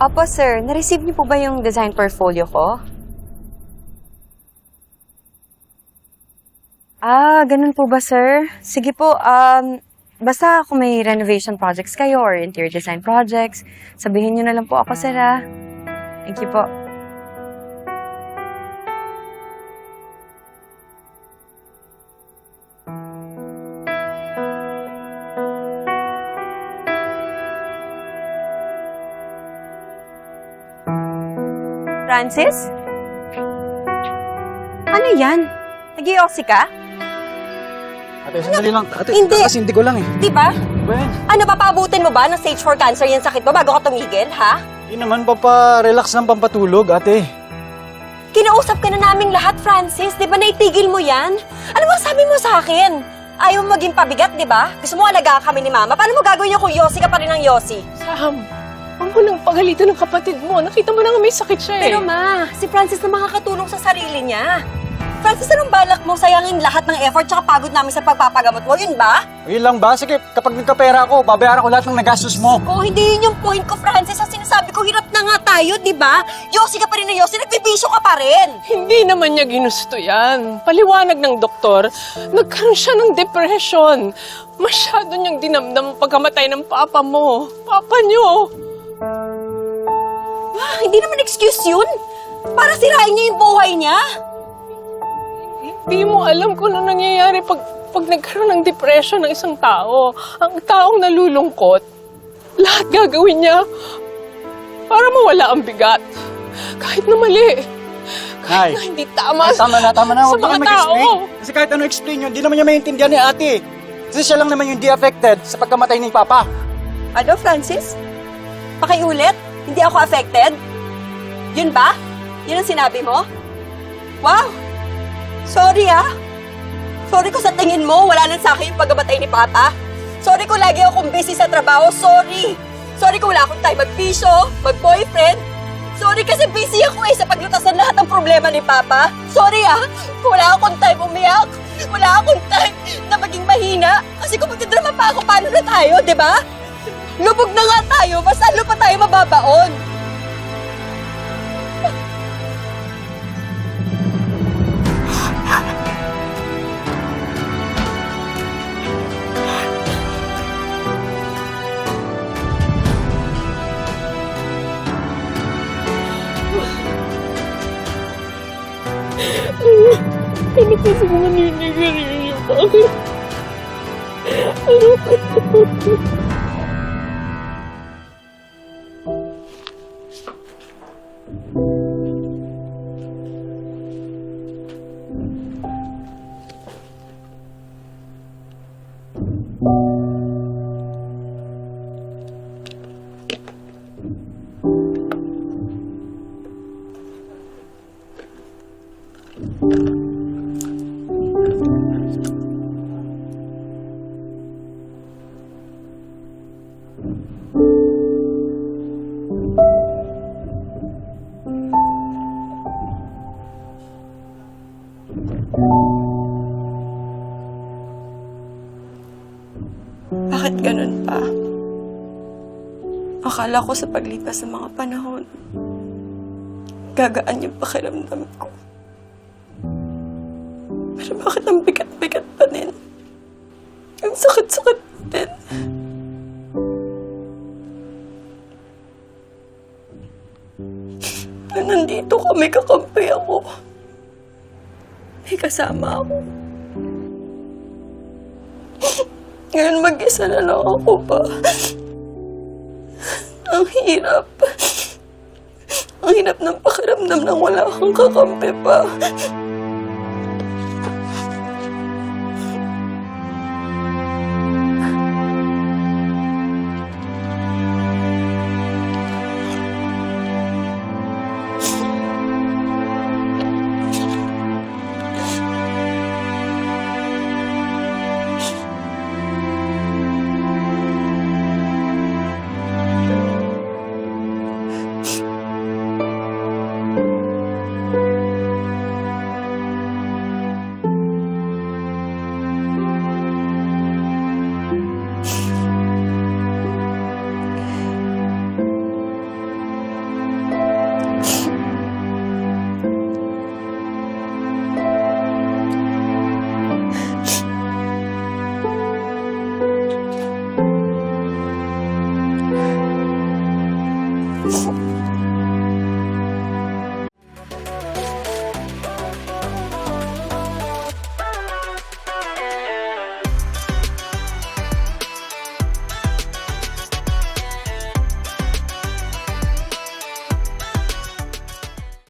Opo, sir. Na-receive niyo po ba yung design portfolio ko? Ah, ganun po ba, sir? Sige po, um, basta kung may renovation projects kayo or interior design projects, sabihin niyo na lang po ako, sir, ah. Thank you po. Francis? Ano yan? Nag-iossi ka? Ate, sandali lang. Ate, Hindi. kakasindi ko lang eh. Di ba? Ano, papabutin mo ba ng stage 4 cancer yung sakit mo bago ka tumigil, ha? hindi naman papa-relax ng pampatulog, ate. Kinausap ka na naming lahat, Francis. Di ba naitigil mo yan? Ano ba sabi mo sa akin? Ayaw mo maging pabigat, di ba? Gusto mo alagaan kami ni Mama. Paano mo gagawin yung kung Yossi ka pa rin ng Yossi? Sam, huwag mo nang pagalitan ng kapatid mo. Nakita mo na nga may sakit siya eh. Pero ma, si Francis na makakatulong sa sarili niya. Francis, anong balak mo sayangin lahat ng effort tsaka pagod namin sa pagpapagamot mo? Yun ba? Yun lang ba? Sige, kapag nagkapera ako, babayaran ko lahat ng nagastos mo. Oh, hindi yun yung point ko, Francis. Ang sinasabi ko, hirap na nga tayo, di ba? Yossi ka pa rin ng Yossi, nagbibisyo ka pa rin. Hindi naman niya ginusto yan. Paliwanag ng doktor, nagkaroon siya ng depression. Masyado niyang dinamdam ang pagkamatay ng papa mo. Papa niyo. Ah, hindi naman excuse yun. Para sirain niya yung buhay niya. Hindi mo alam kung ano nangyayari pag, pag nagkaroon ng depression ng isang tao. Ang taong nalulungkot, lahat gagawin niya para mawala ang bigat. Kahit na mali. Kahit Nay. na hindi tama, Ay, tama na, tama na. sa Huwag mo mga na mag-explain. tao. Kasi kahit ano explain yun, di naman niya maintindihan ni ate. Kasi siya lang naman yung di affected sa pagkamatay ni Papa. Ano, Francis? Pakiulit? Hindi ako affected? Yun ba? Yun ang sinabi mo? Wow! Sorry ah! Sorry ko sa tingin mo, wala nang sa akin yung pagkamatay ni Papa. Sorry ko lagi akong busy sa trabaho, sorry! Sorry ko wala akong time mag-piso, mag-boyfriend. Sorry kasi busy ako eh sa paglutas ng lahat ng problema ni Papa. Sorry ah! Wala akong time umiyak. Wala akong time na maging mahina. Kasi kung magdadrama pa ako, paano na tayo, di ba? Lubog na nga tayo, mas lalo pa tayo mababaon. Ano kasi mga nangyayari niyo? Bakit? Ano kasi? Bakit ganun pa? Akala ko sa paglipas ng mga panahon, gagaan yung pakiramdam ko. Pero bakit ang bigat-bigat pa din? Ang sakit-sakit din. Na nandito kami kakampi ako. May kasama ako. Ngayon mag-isa na lang ako pa. Ang hirap. Ang hirap ng pakiramdam nang wala kang kakampi pa. Oh.